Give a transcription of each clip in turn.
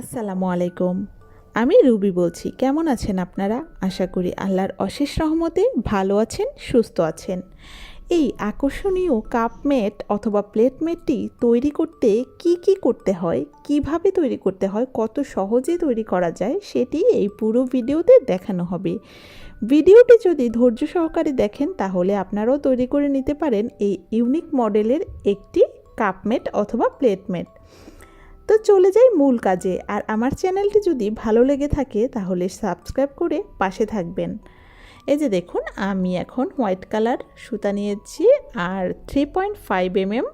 আসসালামু আলাইকুম। আমি রুবি বলছি। কেমন আছেন আপনারা? আশা করি আল্লাহর অশেষ রহমতে ভালো আছেন, সুস্থ আছেন। এই আকর্ষণীয় কাপমেট অথবা প্লেটমেটটি তৈরি করতে কি কি করতে হয়? কীভাবে তৈরি করতে হয়? কত সহজে তৈরি করা যায়? সেটি এই পুরো ভিডিওতে দেখানো হবে। ভিডিওটি যদি ধৈর্য সহকারে দেখেন, তাহলে আপনারাও তৈরি করে নিতে পারেন এই ইউনিক মডেলের একটি কাপমেট অথবা প্লেটমেট তো চলে যাই মূল কাজে। আর আমার চ্যানেলটি যদি ভালো লেগে থাকে, তাহলে সাবস্ক্রাইব করে পাশে থাকবেন। এই যে দেখুন, আমি এখন হোয়াইট কালার সুতা নিয়েছি আর three point five m m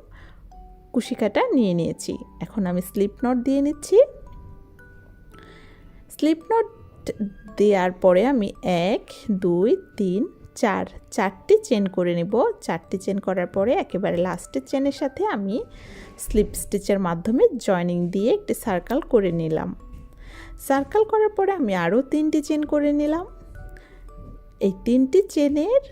কুশিকাটা নিয়ে নিয়েছি। এখন আমি স্লিপ নট দিয়ে নিচ্ছি। স্লিপ নট দেওয়ার পরে আমি এক, দুই, তিন, চার, চারটি চেন করে নেব। চারটি চেন করার পরে একেবারে লাস্টের চেনের সাথে আমি স্লিপ স্টিচের মাধ্যমে জয়নিং দিয়ে একটি সার্কেল করে নিলাম। সার্কেল করার পরে আমি আরও তিনটি চেন করে নিলাম। এই তিনটি চেনের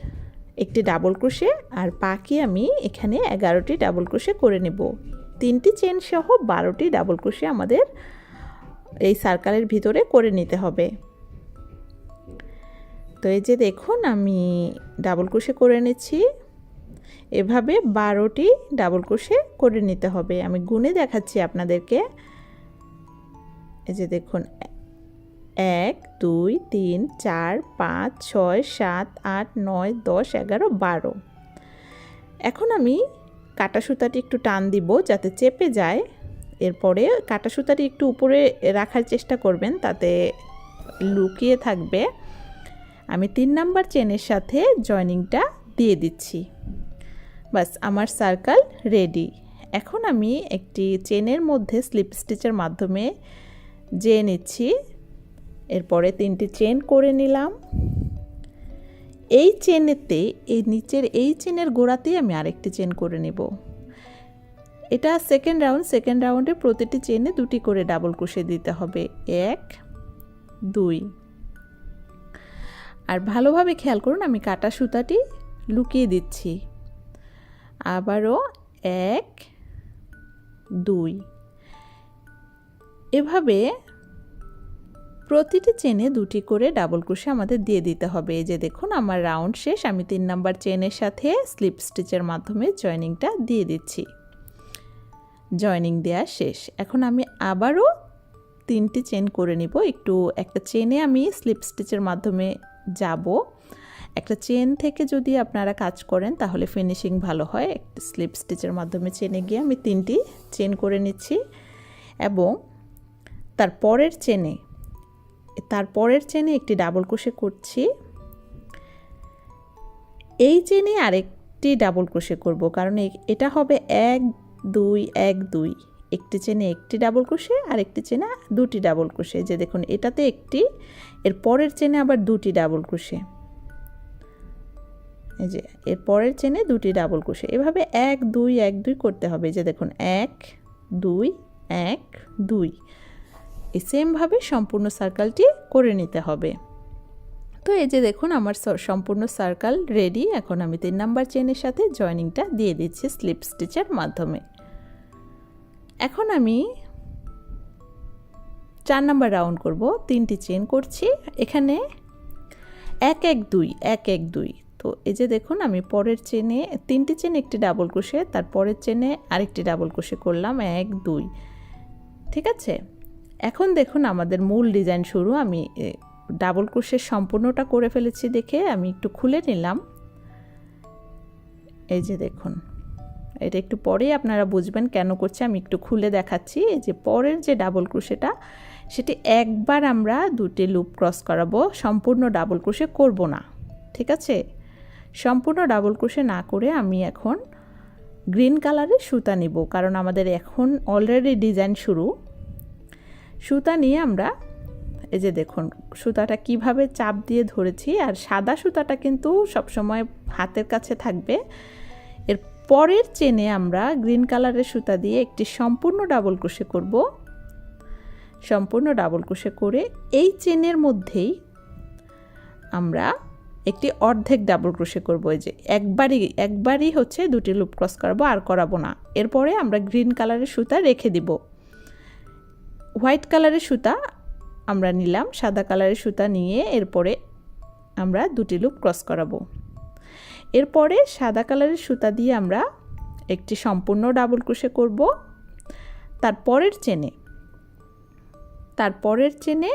একটি ডাবল ক্রোশে আর বাকি আমি এখানে এগারোটি ডাবল ক্রোশে করে নেব। তিনটি চেন সহ বারোটি ডাবল ক্রোশে আমাদের এই সার্কেলের ভিতরে করে নিতে হবে। তো এই যে দেখুন, আমি ডাবল ক্রোশে করে নিচ্ছি। এভাবে বারোটি ডাবল ক্রোশে করে নিতে হবে। আমি গুনে দেখাচ্ছি আপনাদেরকে। এই যে দেখুন, এক, দুই, তিন, চার, পাঁচ, ছয়, সাত, আট, নয়, দশ, এগারো, বারো। এখন আমি কাটা সুতাটি একটু টান দিব যাতে চেপে যায়। এরপরে কাটা সুতাটি একটু উপরে রাখার চেষ্টা করবেন, তাতে লুকিয়ে থাকবে। আমি তিন নাম্বার চেনের সাথে জয়নিংটা দিয়ে দিচ্ছি। বাস, আমার সার্কেল রেডি এখন আমি একটি চেনের মধ্যে স্লিপ স্টিচের মাধ্যমে যেয়ে নিচ্ছি। এরপরে তিনটি চেন করে নিলাম। এই চেনেতে এই নিচের এই চেনের গোড়াতেই আমি আরেকটি চেন করে নেব। এটা সেকেন্ড রাউন্ড সেকেন্ড রাউন্ডে প্রতিটি চেনে দুটি করে ডাবল ক্রোশে দিতে হবে। এক, দুই। আর ভালোভাবে খেয়াল করুন, আমি কাটা সুতাটি লুকিয়ে দিচ্ছি। আবারও এক, দুই। এভাবে প্রতিটি চেনে দুটি করে ডাবল ক্রোশে আমাদের দিয়ে দিতে হবে। এই যে দেখুন, আমার রাউন্ড শেষ, আমি তিন নাম্বার চেনের সাথে স্লিপ স্টিচের মাধ্যমে জয়নিংটা দিয়ে দিচ্ছি। জয়নিং দেওয়া শেষ। এখন আমি আবারও তিনটি চেন করে নিব। একটু, একটা চেনে আমি স্লিপ স্টিচের মাধ্যমে যাব। একটা চেন থেকে যদি আপনারা কাজ করেন, তাহলে ফিনিশিং ভালো হয়। একটা স্লিপ স্টিচের মাধ্যমে চেনে গিয়ে আমি তিনটি চেন করে নিচ্ছি এবং তার পরের চেনে, তার পরের চেনে একটি ডাবল ক্রোশে করছি। এই চেনে আরেকটি ডাবল ক্রোশে করব, কারণ এটা হবে এক, দুই এক, দুই। একটি চেনে একটি ডাবল ক্রোশে আর একটি চেনে দুটি ডাবল ক্রোশে যে দেখুন, এটাতে একটি, এর পরের চেনে আবার দুটি ডাবল ক্রোশে এই যে, এর পরের চেনে দুটি ডাবল ক্রোশে এভাবে এক, দুই এক, দুই করতে হবে। যে দেখুন, এক, দুই এক, দুই। এই সেমভাবে সম্পূর্ণ সার্কেলটি করে নিতে হবে। তো এই যে দেখুন, আমার সম্পূর্ণ সার্কেল রেডি এখন আমি তিন নাম্বার চেনের সাথে জয়নিংটা দিয়ে দিচ্ছি স্লিপ স্টিচের মাধ্যমে। এখন আমি চার নাম্বার রাউন্ড করব। তিনটি চেন করছি। এখানে এক এক, দুই, এক এক, দুই। তো এই যে দেখুন, আমি পরের চেনে তিনটি চেন একটি ডাবল ক্রোশে তার পরের চেনে আরেকটি ডাবল ক্রোশে করলাম, এক, দুই। ঠিক আছে? এখন দেখুন, আমাদের মূল ডিজাইন শুরু। আমি ডাবল ক্রোশের সম্পূর্ণটা করে ফেলেছি দেখে, আমি একটু খুলে নিলাম। এই যে দেখুন, এটা একটু পরেই আপনারা বুঝবেন কেন করছে, আমি একটু খুলে দেখাচ্ছি। এই যে পরের যে ডাবল ক্রোশেটা সেটি একবার আমরা দুটি লুপ ক্রস করাবো, সম্পূর্ণ ডাবল ক্রোশে করব না। ঠিক আছে? সম্পূর্ণ ডাবল ক্রোশে না করে আমি এখন গ্রিন কালারের সুতা নিব, কারণ আমাদের এখন অলরেডি ডিজাইন শুরু। সুতা নিয়ে আমরা, এই যে দেখুন, সুতাটা কীভাবে চাপ দিয়ে ধরেছি, আর সাদা সুতাটা কিন্তু সবসময় হাতের কাছে থাকবে। এর পরের চেনে আমরা গ্রিন কালারের সুতা দিয়ে একটি সম্পূর্ণ ডাবল ক্রোশে করব। সম্পূর্ণ ডাবল ক্রোশে করে এই চেনের মধ্যেই আমরা একটি অর্ধেক ডাবল ক্রোশে করব এই যে, একবারই একবারই হচ্ছে দুটি লুপ ক্রস করাবো, আর করাবো না। এরপরে আমরা গ্রিন কালারের সুতা রেখে দিব। হোয়াইট কালারের সুতা আমরা নিলাম, সাদা কালারের সুতা নিয়ে এরপরে আমরা দুটি লুপ ক্রস করাবো। এরপরে সাদা কালারের সুতা দিয়ে আমরা একটি সম্পূর্ণ ডাবল ক্রোশে করব। তারপরের চেনে তারপরের চেনে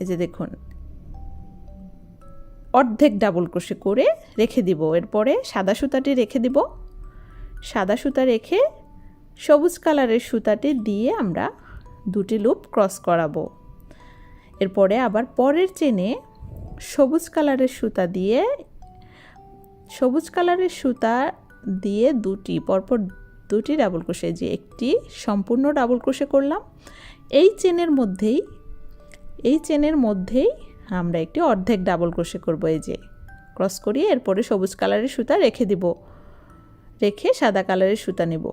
এই যে দেখুন অর্ধেক ডাবল ক্রোশে করে রেখে দিব। এরপরে সাদা সুতাটি রেখে দিব। সাদা সুতা রেখে সবুজ কালারের সুতাটি দিয়ে আমরা দুটি লুপ ক্রস করাবো। এরপরে আবার পরের চেনে সবুজ কালারের সুতা দিয়ে, সবুজ কালারের সুতা দিয়ে দুটি, পরপর দুটি ডাবল ক্রোশে যে একটি সম্পূর্ণ ডাবল ক্রোশে করলাম। এই চেনের মধ্যেই, এই চেনের মধ্যেই আমরা একটি অর্ধেক ডাবল ক্রোশে করব, এই যে। ক্রস করিয়ে এরপরে সবুজ কালারের সুতা রেখে দিব। রেখে সাদা কালারের সুতা নেব।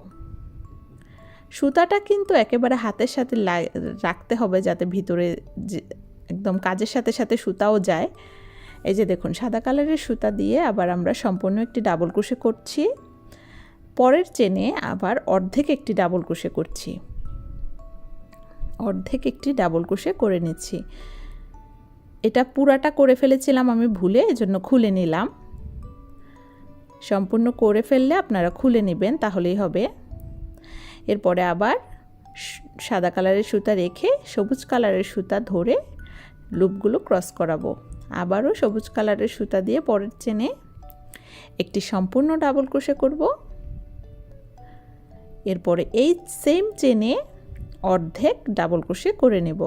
সুতাটা কিন্তু একেবারে হাতের সাথে রাখতে হবে যাতে ভিতরে একদম কাজের সাথে সাথে সুতাও যায়। এই যে দেখুন, সাদা কালারের সুতা দিয়ে আবার আমরা সম্পূর্ণ একটি ডাবল ক্রোশে করছি। পরের চেনে আবার অর্ধেক একটি ডাবল ক্রোশে করছি। অর্ধেক একটি ডাবল ক্রোশে করে নিচ্ছি। এটা পুরাটা করে ফেলেছিলাম আমি ভুলে, এজন্য খুলে নিলাম। সম্পূর্ণ করে ফেললে আপনারা খুলে নেবেন, তাহলেই হবে। এরপরে আবার সাদা কালারের সুতা রেখে সবুজ কালারের সুতা ধরে লুপগুলো ক্রস করাবো। আবারও সবুজ কালারের সুতা দিয়ে পরের চেনে একটি সম্পূর্ণ ডাবল ক্রোশে করব। এরপরে এই সেম চেনে অর্ধেক ডাবল ক্রোশে করে নেব।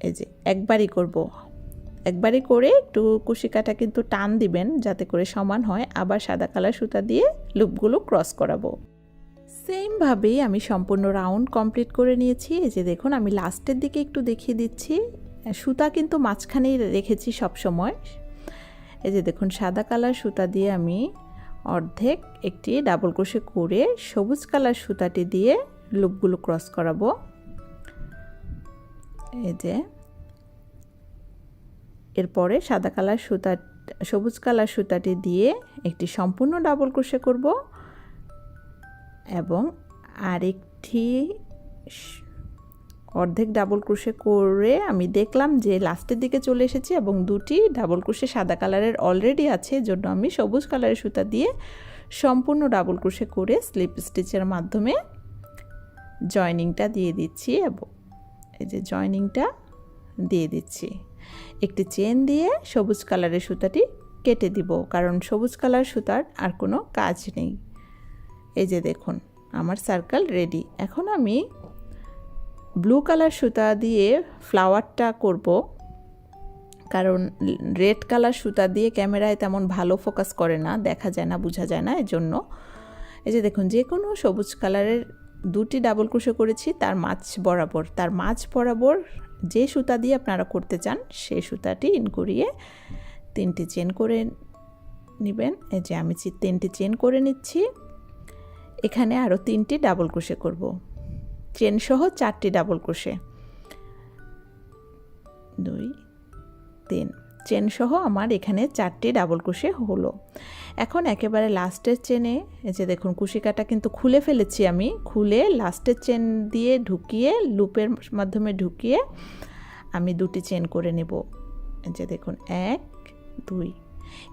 এই যে, একবারই করব। একবারই করে একটু কুশিকাটা কিন্তু টান দিবেন যাতে করে সমান হয়। আবার সাদা কালার সুতা দিয়ে লুপগুলো ক্রস করাবো। সেমভাবেই আমি সম্পূর্ণ রাউন্ড কমপ্লিট করে নিয়েছি। এই যে দেখুন, আমি লাস্টের দিকে একটু দেখিয়ে দিচ্ছি। সুতা কিন্তু মাঝখানেই রেখেছি সব সময় এই যে দেখুন, সাদা কালার সুতা দিয়ে আমি অর্ধেক একটি ডাবল ক্রোশে করে সবুজ কালার সুতাটি দিয়ে লুপগুলো ক্রস করাবো। এই যে, এরপরে সাদা কালার সুতা, সবুজ কালার সুতাটি দিয়ে একটি সম্পূর্ণ ডাবল ক্রোশে করব এবং আরেকটি অর্ধেক ডাবল ক্রোশে করে আমি দেখলাম যে লাস্টের দিকে চলে এসেছি এবং দুটি ডাবল ক্রোশে সাদা কালারের অলরেডি আছে জন্য আমি সবুজ কালারের সুতা দিয়ে সম্পূর্ণ ডাবল ক্রোশে করে স্লিপ স্টিচের মাধ্যমে জয়নিংটা দিয়ে দিচ্ছি এবং এই যে জয়নিংটা দিয়ে দিচ্ছি। একটি চেন দিয়ে সবুজ কালারের সুতাটি কেটে দিব, কারণ সবুজ কালার সুতার আর কোনো কাজ নেই। এই যে দেখুন, আমার সার্কেল রেডি এখন আমি ব্লু কালার সুতা দিয়ে ফ্লাওয়ারটা করব, কারণ রেড কালার সুতা দিয়ে ক্যামেরায় তেমন ভালো ফোকাস করে না, দেখা যায় না, বোঝা যায় না, এজন্য। এই যে দেখুন, যে কোনো সবুজ কালারের দুটি ডাবল ক্রোশো করেছি, তার মাছ বরাবর। তার মাছ বরাবর যে সুতা দিয়ে আপনারা করতে চান সেই সুতাটি ইন করিয়ে তিনটি চেন করে নেবেন। এই যে আমি তিনটি চেন করে নিচ্ছি। এখানে আরও তিনটি ডাবল ক্রোশে করব। চেন সহ চারটি ডাবল ক্রোশে। দুই, তিন। চেন সহ আমার এখানে চারটি ডাবল ক্রোশে হলো। এখন একেবারে লাস্টের চেনে, এই যে দেখুন, কুশিকাটা কিন্তু খুলে ফেলেছি আমি। খুলে লাস্টের চেন দিয়ে ঢুকিয়ে, লুপের মাধ্যমে ঢুকিয়ে আমি দুটি চেন করে নেব। যে দেখুন, এক, দুই।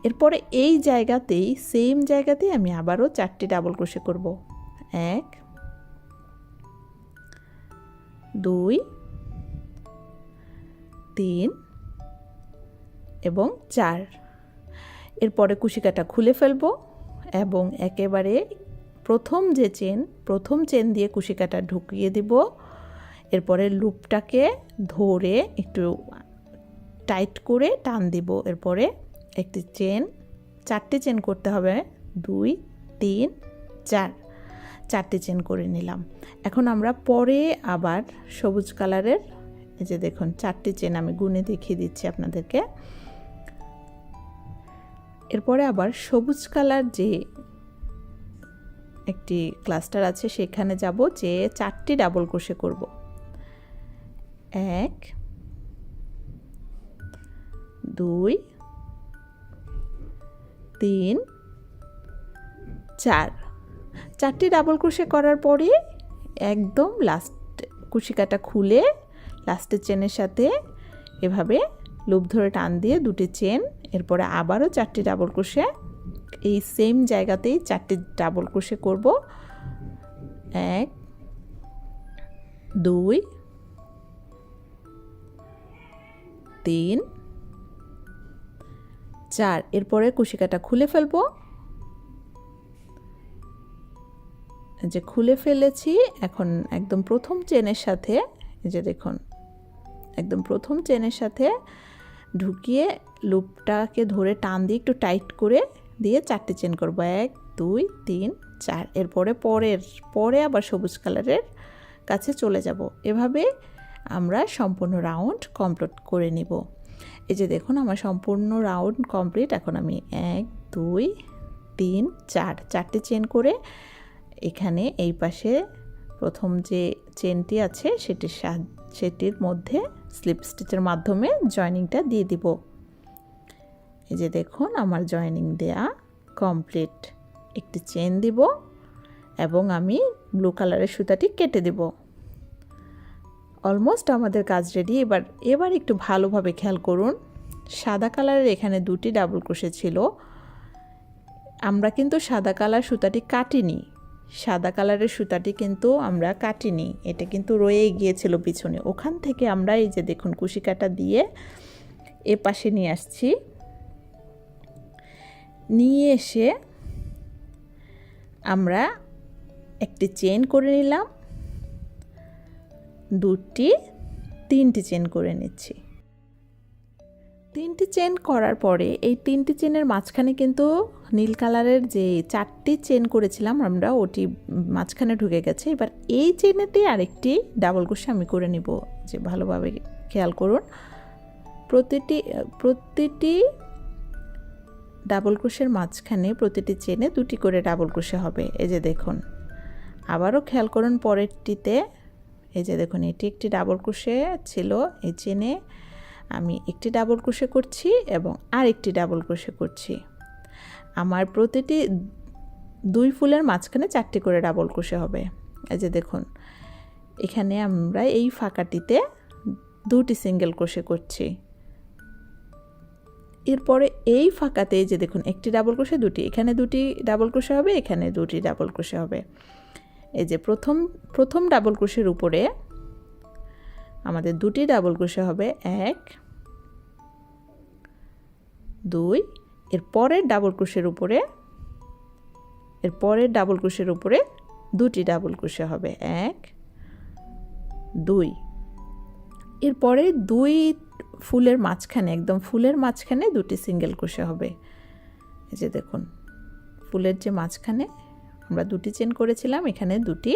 এরপরে এই জায়গাতেই, সেম জায়গাতেই আমি আবারও চারটি ডাবল ক্রোশে করব। এক, দুই, তিন এবং চার। এরপরে কুশিকাটা খুলে ফেলব এবং একেবারে প্রথম যে চেন, প্রথম চেন দিয়ে কুশিকাটা ঢুকিয়ে দিব। এরপরে লুপটাকে ধরে একটু টাইট করে টান দিব। এরপরে একটি চেন, চারটে চেন করতে হবে। দুই, তিন, চার। চারটে চেন করে নিলাম। এখন আমরা পরে আবার সবুজ কালারের, এই যে দেখুন, চারটি চেন আমি গুনে দেখিয়ে দিচ্ছি আপনাদেরকে। এরপরে আবার সবুজ কালার যে একটি ক্লাস্টার আছে, সেখানে যাব যে চারটি ডাবল ক্রোশে করব। এক, দুই, তিন, চার। চারটি ডাবল ক্রোশে করার পরে একদম লাস্ট কুশিকাটা খুলে লাস্টের চেনের সাথে এভাবে লুপ ধরে টান দিয়ে দুটি চেন এরপরে আবারও চারটি ডাবল ক্রোশে, এই সেম জায়গাতেই চারটি ডাবল ক্রোশে করব। এক, দুই, তিন, চার, এরপরে কুশিকাটা খুলে ফেলব। যে খুলে ফেলেছি, এখন একদম প্রথম চেনের সাথে যে দেখুন, একদম প্রথম চেনের সাথে ঢুকিয়ে লুপটাকে ধরে টান দিয়ে একটু টাইট করে দিয়ে চারটে চেন করব। এক, দুই, তিন, চার। এরপরে পরের, পরে আবার সবুজ কালারের কাছে চলে যাব। এভাবে আমরা সম্পূর্ণ রাউন্ড কমপ্লিট করে নিব। এই যে দেখুন, আমার সম্পূর্ণ রাউন্ড কমপ্লিট। এখন আমি এক, দুই, তিন, চার, চারটে চেন করে এখানে এই পাশে প্রথম যে চেনটি আছে, সেটির সেটির মধ্যে স্লিপ স্টিচের মাধ্যমে জয়নিংটা দিয়ে দিব। এই যে দেখুন, আমার জয়নিং দেয়া কমপ্লিট। একটি চেন দিব এবং আমি ব্লু কালারের সুতাটি কেটে দেব। অলমোস্ট আমাদের কাজ রেডি। এবার এবার একটু ভালোভাবে খেয়াল করুন। সাদা কালারের এখানে দুটি ডাবল ক্রোশে ছিল। আমরা কিন্তু সাদা কালার সুতাটি কাটিনি। সাদা কালারের সুতাটি কিন্তু আমরা কাটিনি, এটা কিন্তু রয়েই গিয়েছিল পিছনে। ওখান থেকে আমরা এই যে দেখুন কুশি কাটা দিয়ে এ পাশে নিয়ে আসছি। নিয়ে এসে আমরা একটি চেন করে নিলাম, দুটি, তিনটি চেন করে নিচ্ছি। তিনটি চেন করার পরে, এই তিনটি চেনের মাঝখানে কিন্তু নীল কালারের যে চারটি চেন করেছিলাম আমরা, ওটি মাঝখানে ঢুকে গেছে। এবার এই চেনেতে আরেকটি ডাবল ক্রোশে আমি করে নিব, যে ভালোভাবে খেয়াল করুন। প্রতিটি প্রতিটি ডাবল ক্রোশের মাঝখানে প্রতিটি চেনে দুটি করে ডাবল ক্রোশে হবে, এই যে দেখুন। আবারও খেয়াল করুন পরেরটিতে, এই যে দেখুন, এটি একটি ডাবল ক্রোশে ছিল, এই চেনে আমি একটি ডাবল ক্রোশে করছি এবং আর একটি ডাবল ক্রোশে করছি। আমার প্রতিটি দুই ফুলের মাঝখানে চারটি করে ডাবল ক্রোশে হবে। এই যে দেখুন, এখানে আমরা এই ফাঁকাটিতে দুটি সিঙ্গেল ক্রোশে করছি। এরপরে এই ফাঁকাতে যে দেখুন, একটি ডাবল ক্রোশে দুটি, এখানে দুটি ডাবল ক্রোশে হবে, এখানে দুটি ডাবল ক্রোশে হবে। এই যে প্রথম প্রথম ডাবল ক্রোশের উপরে আমাদের দুটি ডাবল ক্রোশে হবে এক, দুই, এর পরের ডাবল ক্রোশের উপরে, এর পরের ডাবল ক্রোশের উপরে দুটি ডাবল ক্রোশে হবে এক, দুই। এরপরে দুই ফুলের মাঝখানে, একদম ফুলের মাঝখানে দুটি সিঙ্গেল ক্রোশে হবে। এই যে দেখুন, ফুলের যে মাঝখানে আমরা দুটি চেন করেছিলাম, এখানে দুটি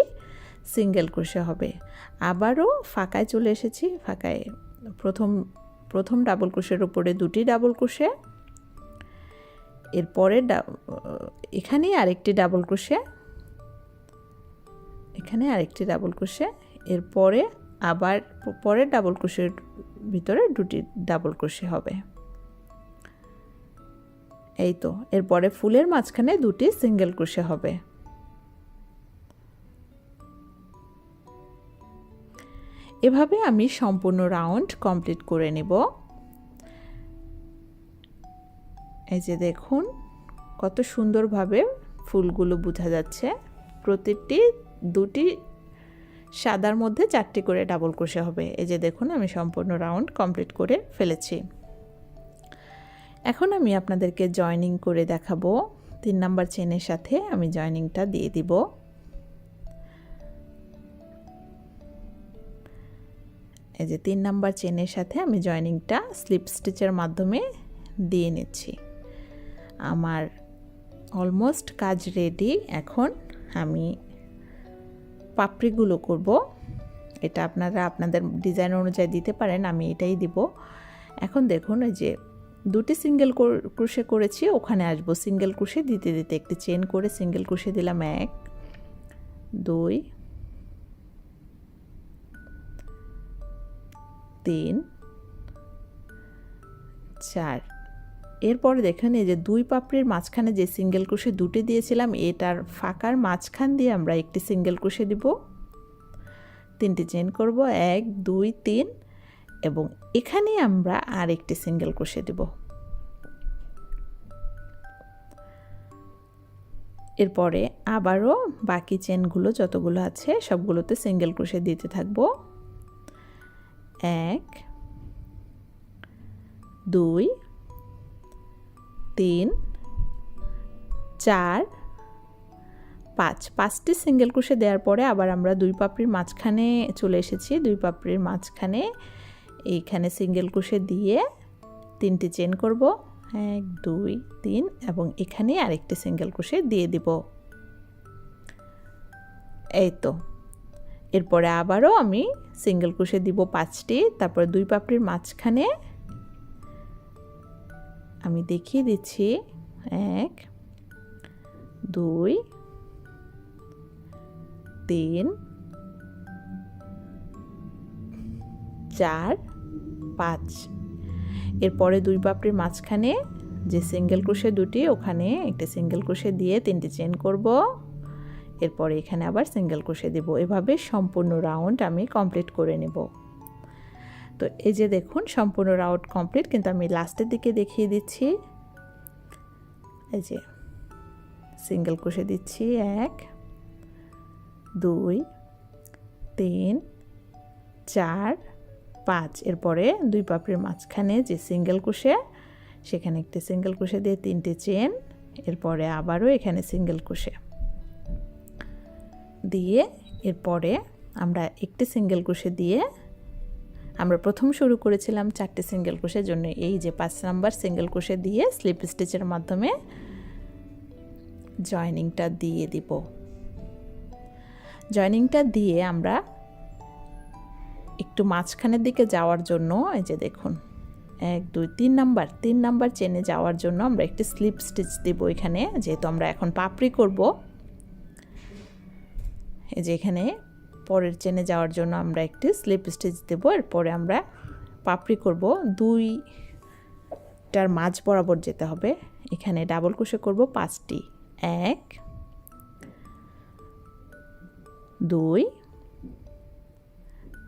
সিঙ্গেল ক্রোশে হবে। আবারও ফাঁকায় চলে এসেছি, ফাঁকায় প্রথম প্রথম ডাবল ক্রোশের উপরে দুটি ডাবল ক্রোশে। এরপরে এখানেই আরেকটি ডাবল ক্রোশে। এখানে আরেকটি ডাবল ক্রোশে। এরপরে আবার পরের ডাবল ক্রোশের ভিতরে দুটি ডাবল ক্রোশে হবে। এই তো, এরপরে ফুলের মাঝখানে দুটি সিঙ্গেল ক্রোশে হবে। এভাবে আমি সম্পূর্ণ রাউন্ড কমপ্লিট করে নেব। এই যে দেখুন, কত সুন্দরভাবে ফুলগুলো বোঝা যাচ্ছে। প্রতিটি দুটি, সাদার মধ্যে চারটি করে ডাবল ক্রোশে হবে। এই যে দেখুন, আমি সম্পূর্ণ রাউন্ড কমপ্লিট করে ফেলেছি। এখন আমি আপনাদেরকে জয়নিং করে দেখাবো। তিন নাম্বার চেনের সাথে আমি জয়নিংটা দিয়ে দিব। এই যে তিন নাম্বার চেনের সাথে আমি জয়নিংটা স্লিপ স্টিচের মাধ্যমে দিয়ে নিচ্ছি। আমার অলমোস্ট কাজ রেডি। এখন আমি পাপড়িগুলো করব। এটা আপনারা আপনাদের ডিজাইন অনুযায়ী দিতে পারেন, আমি এটাই দিব। এখন দেখুন ওই যে দুটি সিঙ্গেল ক্রুশে করেছি, ওখানে আসব। সিঙ্গেল ক্রুশে দিতে দিতে একটি চেন করে সিঙ্গেল ক্রুশে দিলাম এক, দুই তিন, চার। এরপরে দেখেন, এই যে দুই পাপড়ির মাঝখানে যে সিঙ্গেল ক্রুশে দুটি দিয়েছিলাম, এটার ফাঁকার মাঝখান দিয়ে আমরা একটি সিঙ্গেল ক্রুশে দিব। তিনটি চেন করব, এক, দুই, তিন, এবং এখানে আমরা আর একটি সিঙ্গেল কষে দেব। এরপরে আবারও বাকি চেনগুলো যতগুলো আছে, সবগুলোতে সিঙ্গেল ক্রোশে দিতে থাকব। এক, দুই, তিন, চার, পাঁচ। পাঁচটি সিঙ্গেল ক্রোশে দেওয়ার পরে আবার আমরা দুই পাপড়ির মাঝখানে চলে এসেছি। দুই পাপড়ির মাঝখানে এইখানে সিঙ্গেল ক্রোশে দিয়ে তিনটি চেন করব। এক, দুই, তিন এবং এখানে আরেকটি সিঙ্গেল ক্রোশে দিয়ে দিব। এই তো। এরপরে আবারও আমি সিঙ্গেল ক্রোশে দিব পাঁচটি, তারপরে দুই পাপড়ির মাঝখানে আমি দেখিয়ে দিচ্ছি, এক, দুই, তিন, চার, পাঁচ। এরপরে দুই পাপড়ির মাঝখানে যে সিঙ্গেল ক্রোশে দুটি, ওখানে একটা সিঙ্গেল ক্রোশে দিয়ে তিনটি চেন করব। এরপরে এখানে আবার সিঙ্গেল ক্রোশে দেব। এভাবে সম্পূর্ণ রাউন্ড আমি কমপ্লিট করে নেব। তো এই যে দেখুন, সম্পূর্ণ রাউন্ড কমপ্লিট কিন্তু আমি লাস্টের দিকে দেখিয়ে দিচ্ছি। এই যে সিঙ্গেল ক্রোশে দিচ্ছি, এক, দুই, তিন, চার, পাঁচ। এরপরে দুই পাপড়ির মাঝখানে যে সিঙ্গেল কুশে সেখানে একটি সিঙ্গেল কুশে দিয়ে তিনটে চেন এরপরে আবারও এখানে সিঙ্গেল কুশে দিয়ে এরপরে আমরা একটি সিঙ্গেল কুশে দিয়ে আমরা প্রথম শুরু করেছিলাম চারটে সিঙ্গেল কুশের জন্য। এই যে পাঁচ নাম্বার সিঙ্গেল কুশে দিয়ে স্লিপ স্টিচের মাধ্যমে জয়নিংটা দিয়ে দিব। জয়নিংটা দিয়ে আমরা একটু মাঝখানের দিকে যাওয়ার জন্য, এই যে দেখুন, এক, দুই, তিন নাম্বার তিন নাম্বার চেনে যাওয়ার জন্য আমরা একটি স্লিপ স্টিচ দেব এখানে, যেহেতু আমরা এখন পাপড়ি করব। এই যে এখানে পরের চেনে যাওয়ার জন্য আমরা একটি স্লিপ স্টিচ দেবো। এরপরে আমরা পাপড়ি করব। দুইটার মাঝ বরাবর যেতে হবে। এখানে ডাবল কুশে করব পাঁচটি। এক, দুই,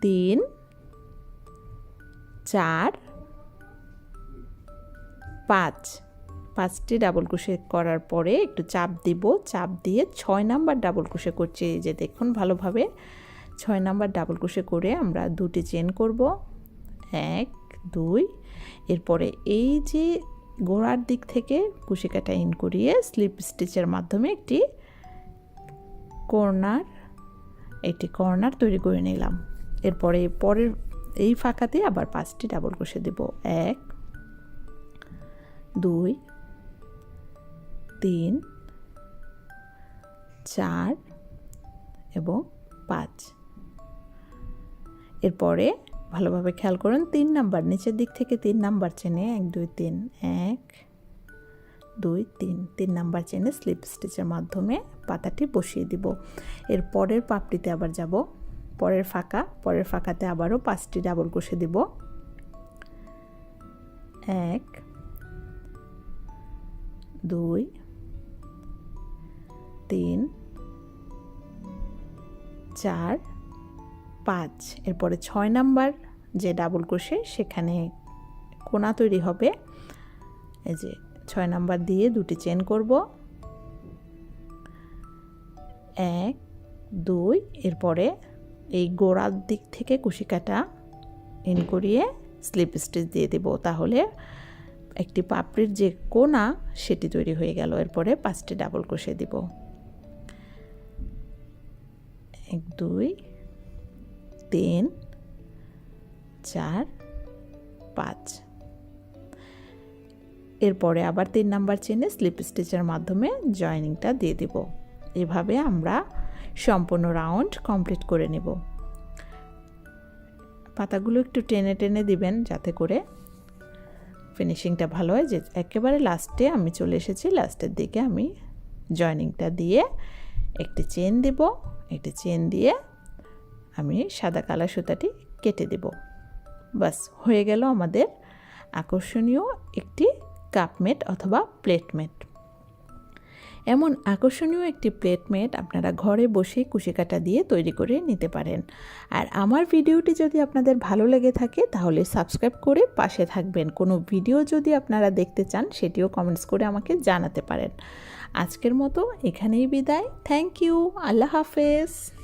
তিন, চার, পাঁচ। পাঁচটি ডাবল কুশে করার পরে একটু চাপ দিব, চাপ দিয়ে ছয় নাম্বার ডাবল কুশে করছি যে দেখুন ভালোভাবে। ছয় নাম্বার ডাবল কুশে করে আমরা দুটি চেন করব। এক, দুই, এরপরে এই যে গোড়ার দিক থেকে কুশিকাটা ইন করিয়ে স্লিপ স্টিচের মাধ্যমে একটি কর্নার একটি কর্নার তৈরি করে নিলাম। এরপরে পরের এই ফাঁকাতে আবার পাঁচটি ডাবল কষে দেব। এক, দুই তিন, চার এবং পাঁচ। এরপরে ভালোভাবে খেয়াল করুন, তিন নাম্বার, নিচের দিক থেকে তিন নাম্বার চেনে, এক, দুই, তিন, এক, দুই, তিন। তিন নাম্বার চেনে স্লিপ স্টিচের মাধ্যমে পাতাটি বসিয়ে দিব। এর পরের পাপড়িতে আবার যাব, পরের ফাঁকা, পরের ফাঁকাতে আবারও পাঁচটি ডাবল কষে দিব। এক, দুই তিন, চার, পাঁচ। এরপরে ছয় নাম্বার যে ডাবল কোষে সেখানে কোনা তৈরি হবে। এই যে ছয় নাম্বার দিয়ে দুটি চেন করব। এক, দুই, এরপরে এই গোড়ার দিক থেকে কুশিকাটা ইন করিয়ে স্লিপ স্টিচ দিয়ে দেব। তাহলে একটি পাপড়ির যে কোনা সেটি তৈরি হয়ে গেল। এরপরে পাঁচটি ডাবল কষে দিব। এক, দুই, তিন, চার, পাঁচ। এরপরে আবার তিন নাম্বার চেনে স্লিপ স্টিচের মাধ্যমে জয়নিংটা দিয়ে দেব। এভাবে আমরা সম্পূর্ণ রাউন্ড কমপ্লিট করে নেব। পাতাগুলো একটু টেনে টেনে দিবেন যাতে করে ফিনিশিংটা ভালো হয়। যে একেবারে লাস্টে আমি চলে এসেছি লাস্টের দিকে আমি জয়নিংটা দিয়ে একটি চেন দেব, একটি চেন দিয়ে আমি সাদা কালা সুতাটি কেটে দেব। বাস, হয়ে গেল আমাদের আকর্ষণীয় একটি কাপমেট অথবা প্লেটমেট এমন আকর্ষণীয় একটি প্লেটমেট আপনারা ঘরে বসেই কুশি কাটা দিয়ে তৈরি করে নিতে পারেন। আর আমার ভিডিওটি যদি আপনাদের ভালো লেগে থাকে, তাহলে সাবস্ক্রাইব করে পাশে থাকবেন। কোনো ভিডিও যদি আপনারা দেখতে চান, সেটিও কমেন্টস করে আমাকে জানাতে পারেন। আজকের মতো এখানেই বিদায়। থ্যাংক ইউ আল্লাহ হাফেজ।